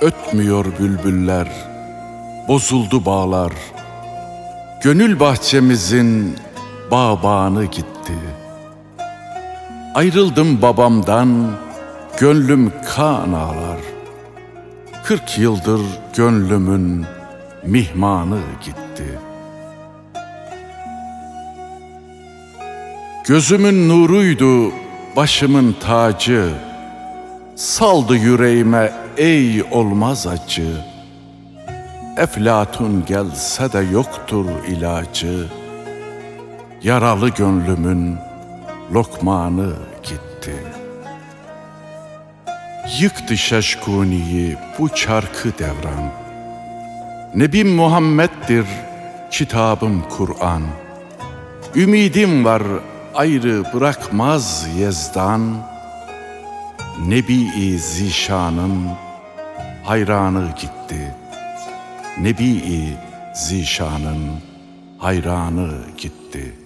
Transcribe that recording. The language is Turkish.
ötmüyor bülbüller, bozuldu bağlar. Gönül bahçemizin bağbanı gitti. Ayrıldım babamdan, gönlüm kan ağlar. Kırk yıldır gönlümün mihmanı gitti. Gözümün nuruydu, başımın tacı. Saldı yüreğime ey olmaz acı. Eflatun gelse de yoktur ilacı. Yaralı gönlümün lokmanı gitti. Yıktı şaşkuniyi bu çarkı devran. Nebim Muhammed'dir, kitabım Kur'an. Ümidim var ayrı bırakmaz Yezdan. Nebi-i Zişan'ın hayranı gitti. Nebi-i Zişan'ın hayranı gitti.''